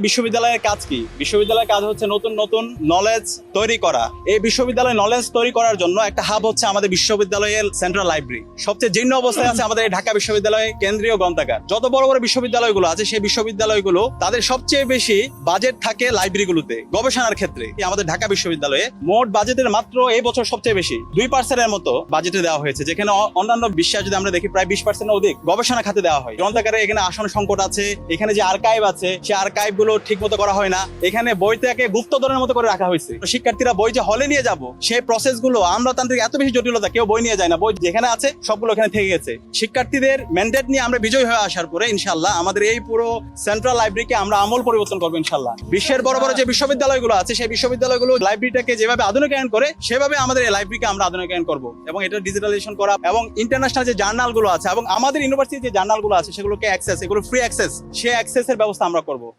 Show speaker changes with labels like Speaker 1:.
Speaker 1: বিশ্ববিদ্যালয়ের কাজ কি? বিশ্ববিদ্যালয়ের কাজ হচ্ছে নতুন নতুন নলেজ তৈরি করা। এই বিশ্ববিদ্যালয়ে নলেজ তৈরি করার জন্য একটা হাব হচ্ছে আমাদের বিশ্ববিদ্যালয়ের সেন্ট্রাল লাইব্রেরি সবচেয়ে জীর্ণ অবস্থায় আছে আমাদের ঢাকা বিশ্ববিদ্যালয়ে কেন্দ্রীয় গ্রন্থাগার। যত বড় বড় বিশ্ববিদ্যালয়গুলো আছে, সেই বিশ্ববিদ্যালয়গুলো তাদের সবচেয়ে বেশি বাজেট থাকে লাইব্রেরিগুলোতে গবেষণার ক্ষেত্রে। আমাদের ঢাকা বিশ্ববিদ্যালয়ে মোট বাজেটের মাত্র এই বছর সবচেয়ে বেশি। দুই পার্সেন্টের মতো বাজেটে দেওয়া হয়েছে, যেখানে অন্যান্য বিশ্বে যদি আমরা দেখি, প্রায় বিশ পার্সেন্ট অধিক গবেষণা খাতে দেওয়া হয়। গ্রন্থাগারে এখানে আসন সংকট আছে, এখানে যে আর্কাইভ আছে, সেই আর্কাইভ গুলো ঠিক মতো করা হয় না। এখানে বইটাকে গুপ্তধনের মতো করে রাখা হয়েছে। শিক্ষার্থীরা বই যে হলে নিয়ে যাব, সেই প্রসেসগুলো আমলাতান্ত্রিক এত বেশি জটিলতা, কেউ বই নিয়ে যায় না। বই যেখানে আছে, সবগুলো এখানে থেকে গেছে। শিক্ষার্থীদের ম্যান্ডেট নিয়ে আমরা বিজয় হয়ে আসার পরে ইনশাল্লাহ আমাদের এই পুরো সেন্ট্রাল লাইব্রেরিকে আমরা আমল পরিবর্তন করব ইনশাল্লাহ বিশ্বের বড় বড় যে বিশ্ববিদ্যালয়গুলো আছে, সেই বিশ্ববিদ্যালয়গুলো লাইব্রেরিটাকে যেভাবে আধুনিকায়ন করে, সেভাবে আমাদের এই লাইব্রেরিকে আমরা আধুনিকায়ন করব। এবং এটা ডিজিটালাইজেশন করা এবং ইন্টারন্যাশনাল যে জার্নালগুলো আছে এবং আমাদের ইউনিভার্সিটি যে জার্নালগুলো আছে, সেগুলোকে অ্যাক্সেস এগুলো ফ্রি অ্যাক্সেস সে অ্যাক্সেসের ব্যবস্থা আমরা করব।